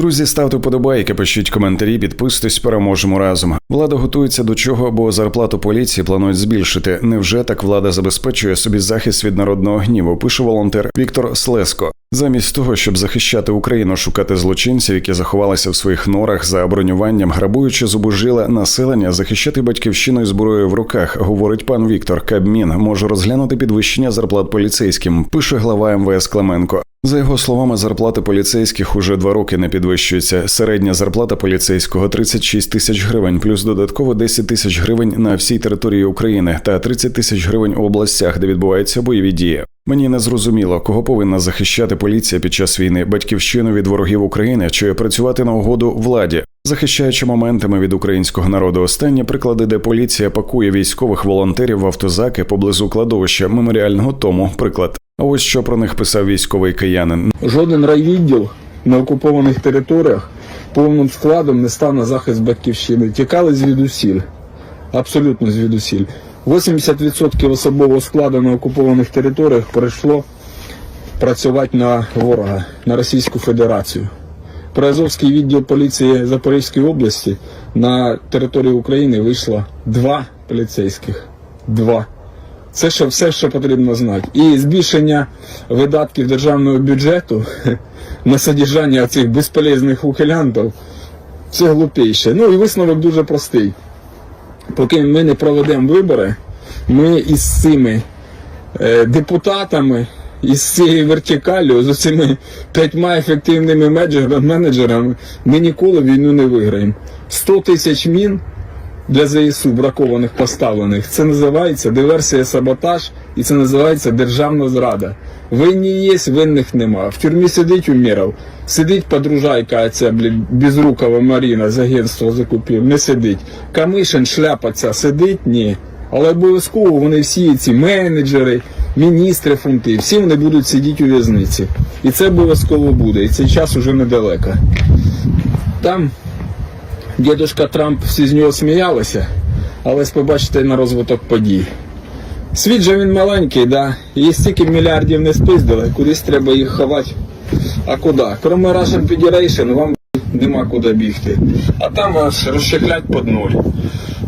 Друзі, ставте вподобайки, пишіть коментарі, підписуйтесь, переможемо разом. Влада готується до чого, бо зарплату поліції планують збільшити. Невже так влада забезпечує собі захист від народного гніву? Пише волонтер Віктор Слеско. Замість того, щоб захищати Україну, шукати злочинців, які заховалися в своїх норах за бронюванням, грабуючи зубожиле населення, захищати батьківщину зброєю в руках, говорить пан Віктор. Кабмін може розглянути підвищення зарплат поліцейським. Пише глава МВС Клименко. За його словами, зарплати поліцейських уже два роки не підвищуються. Середня зарплата поліцейського 36 тисяч гривень, плюс додатково 10 тисяч гривень на всій території України та 30 тисяч гривень у областях, де відбуваються бойові дії. Мені не зрозуміло, кого повинна захищати поліція під час війни, батьківщину від ворогів України чи працювати на угоду владі, захищаючи моментами від українського народу. Останні приклади, де поліція пакує військових волонтерів в автозаки поблизу кладовища меморіального тому. Приклад. А ось що про них писав військовий киянин. Жоден райвідділ на окупованих територіях повним складом не став на захист батьківщини. Тікали звідусіль. Абсолютно звідусіль. 80% особового складу на окупованих територіях перейшло працювати на ворога, на Російську Федерацію. Приазовський відділ поліції Запорізької області на території України вийшло два поліцейських. Два. Це що, все, що потрібно знати. І збільшення видатків державного бюджету на содержання цих безполезних ухилянтів це глупіше. Ну і висновок дуже простий. Поки ми не проведемо вибори, ми із цими е, депутатами, із цією вертикалю, з цими п'ятьма ефективними менеджерами, ми ніколи війну не виграємо. 100 тисяч мін для ЗСУ бракованих поставлених. Це називається диверсія саботаж і це називається державна зрада. Винні є, винних нема. В тюрмі сидить Уміров, сидить подружайка, ця безрукова Маріна з агентства закупів, не сидить. Камишин, шляпа ця сидить? Ні. Але обов'язково вони всі ці менеджери, міністри фунти, всі вони будуть сидіти у в'язниці. І це обов'язково буде. І цей час уже недалеко. Там дідушка Трамп всі з нього сміялися, але побачите на розвиток подій. Світ же він маленький, да? і стільки мільярдів не спиздили, кудись треба їх ховати. А куди? Кроме Russian Federation вам нема куди бігти. А там вас розщеплять під нуль.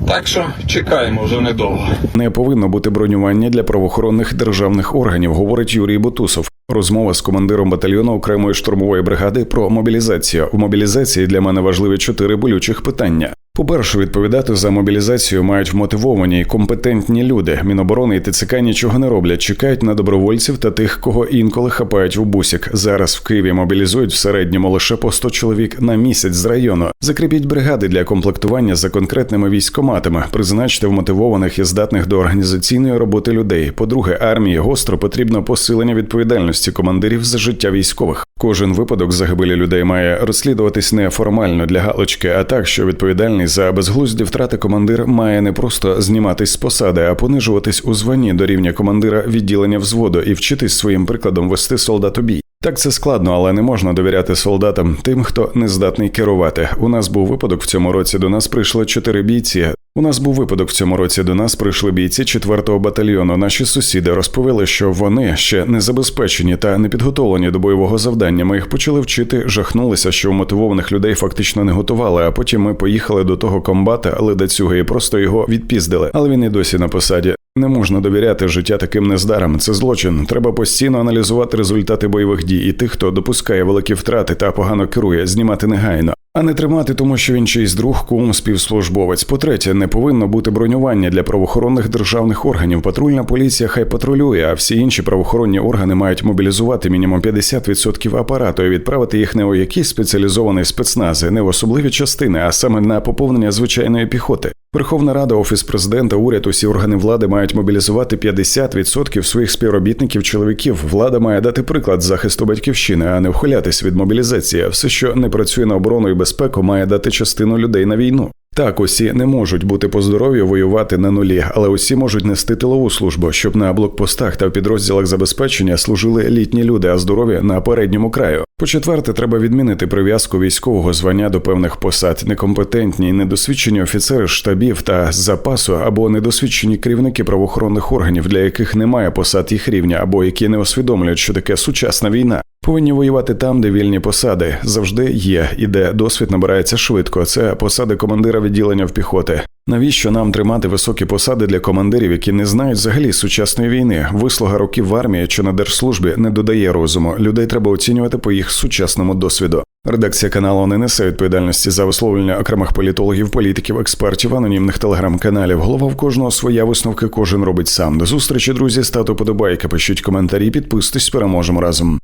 Так що чекаємо вже недовго. Не повинно бути бронювання для правоохоронних державних органів, говорить Юрій Бутусов. Розмова з командиром батальйону окремої штурмової бригади про мобілізацію. В мобілізації для мене важливі чотири болючих питання. По-перше, відповідати за мобілізацію мають вмотивовані й компетентні люди. Міноборони і ТЦК нічого не роблять, чекають на добровольців та тих, кого інколи хапають в бусік. Зараз в Києві мобілізують в середньому лише по 100 чоловік на місяць з району. Закріпіть бригади для комплектування за конкретними військоматами, призначте вмотивованих і здатних до організаційної роботи людей. По-друге, армії гостро потрібно посилення відповідальності командирів за життя військових. Кожен випадок загибелі людей має розслідуватись не формально для галочки, а так, що відповідальний за безглузді втрати командир має не просто зніматись з посади, а понижуватись у званні до рівня командира відділення взводу і вчитись своїм прикладом вести солдат у бій. Так це складно, але не можна довіряти солдатам, тим, хто не здатний керувати. У нас був випадок в цьому році. До нас прийшли чотири бійці. У нас був випадок в цьому році. До нас прийшли бійці 4-го батальйону. Наші сусіди розповіли, що вони ще не забезпечені та не підготовлені до бойового завдання. Ми їх почали вчити, жахнулися, що мотивованих людей фактично не готували. А потім ми поїхали до того комбата, ледацюга, і просто його відпіздили. Але він і досі на посаді. Не можна довіряти життя таким нездарам. Це злочин. Треба постійно аналізувати результати бойових дій і тих, хто допускає великі втрати та погано керує, знімати негайно. А не тримати, тому що він чийсь друг, кум, співслужбовець. По-третє, не повинно бути бронювання для правоохоронних державних органів. Патрульна поліція хай патрулює, а всі інші правоохоронні органи мають мобілізувати мінімум 50% апарату і відправити їх не у якісь спеціалізовані спецнази, не в особливі частини, а саме на поповнення звичайної піхоти. Верховна Рада, Офіс президента, уряд, усі органи влади мають мобілізувати 50% своїх співробітників чоловіків. Влада має дати приклад захисту батьківщини, а не вхилятись від мобілізації. Все, що не працює на оборону і безпеку, має дати частину людей на війну. Так, усі не можуть бути по здоров'ю воювати на нулі, але усі можуть нести тилову службу, щоб на блокпостах та в підрозділах забезпечення служили літні люди, а здорові на передньому краю. По-четверте, треба відмінити прив'язку військового звання до певних посад. Некомпетентні недосвідчені офіцери штабів та запасу або недосвідчені керівники правоохоронних органів, для яких немає посад їх рівня, або які не усвідомлюють, що таке сучасна війна. Повинні воювати там, де вільні посади завжди є, і де досвід набирається швидко. Це посади командира відділення в піхоти. Навіщо нам тримати високі посади для командирів, які не знають взагалі сучасної війни? Вислуга років в армії чи на держслужбі не додає розуму. Людей треба оцінювати по їх сучасному досвіду. Редакція каналу не несе відповідальності за висловлення окремих політологів, політиків, експертів, анонімних телеграм-каналів. Голова в кожного своя висновки кожен робить сам. До зустрічі, друзі. Ставте подобайки, пишіть коментарі, підписуйтесь, переможемо разом.